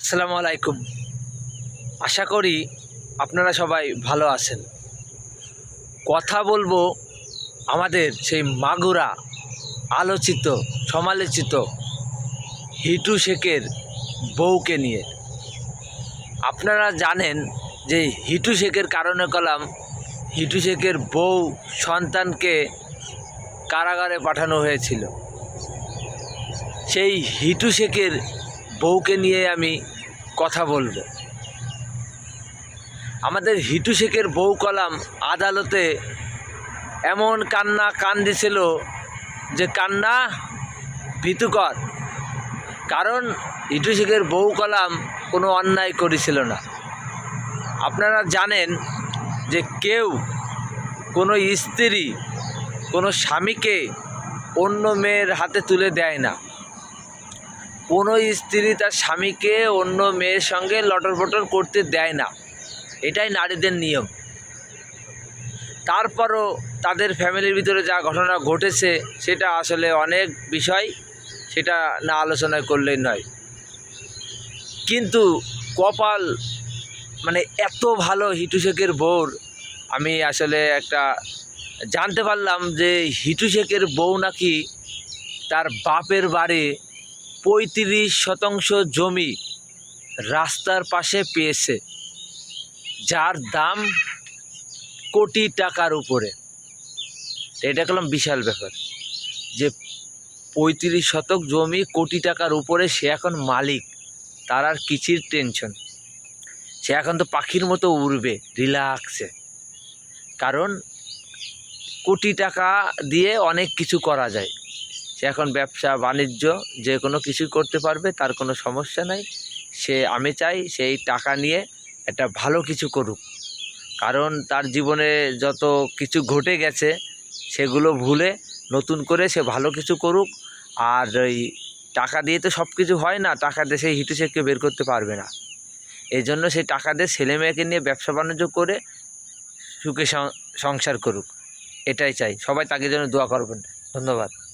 আসসালামু আলাইকুম। আশা করি আপনারা সবাই ভালো আছেন। কথা বলব আমাদের সেই মাগুরা আলোচিত, সমালোচিত হিটু শেখের বউকে নিয়ে। আপনারা জানেন যে হিটু শেখের কারণে কলাম, হিটু শেখের বউ সন্তানকে কারাগারে পাঠানো হয়েছিল। সেই হিটু শেখের বউকে নিয়ে আমি কথা বলব। আমাদের হিটু শেখের বউ কলাম আদালতে এমন কান্না কান দিছিল যে কান্না ভীতুকর। কারণ হিটু শেখের বউ কলাম কোনো অন্যায় করেছিল না। আপনারা জানেন যে কেউ কোনো স্ত্রী কোনো স্বামীকে অন্য মেয়ের হাতে তুলে দেয় না। কোনো স্ত্রী তার স্বামীকে অন্য মেয়ের সঙ্গে লটর পটর করতে দেয় না। এটাই নারীদের নিয়ম। তারপরও তাদের ফ্যামিলির ভিতরে যা ঘটনা ঘটেছে, সেটা আসলে অনেক বিষয়, সেটা না আলোচনা করলেই নয়। কিন্তু কপাল মানে এত ভালো হিটু শেখের বউর, আমি আসলে একটা জানতে পারলাম যে হিটু শেখের বউ নাকি তার বাপের বাড়ি পঁয়ত্রিশ শতাংশ জমি রাস্তার পাশে পেয়েছে, যার দাম কোটি টাকার উপরে। এটা করলাম বিশাল ব্যাপার যে পঁয়ত্রিশ শতক জমি কোটি টাকার উপরে সে এখন মালিক, তার আর কিছুর টেনশন সে এখন তো পাখির মতো উড়বে রিল্যাক্সে কারণ কোটি টাকা দিয়ে অনেক কিছু করা যায়। সে এখন ব্যবসা, বাণিজ্য, যে কোনো কিছু করতে পারবে, তার কোনো সমস্যা নাই। সে, আমি চাই সেই টাকা নিয়ে একটা ভালো কিছু করুক। কারণ তার জীবনে যত কিছু ঘটে গেছে, সেগুলো ভুলে নতুন করে সে ভালো কিছু করুক। আর ওই টাকা দিয়ে তো সব কিছু হয় না, টাকা দিয়ে সেই হিটু শেখকে বের করতে পারবে না। এই জন্য সেই টাকা দিয়ে ছেলে মেয়েকে নিয়ে ব্যবসা বাণিজ্য করে সুখে সংসার করুক। এটাই চাই। সবাই তাকে জন্য দোয়া করবেন। ধন্যবাদ।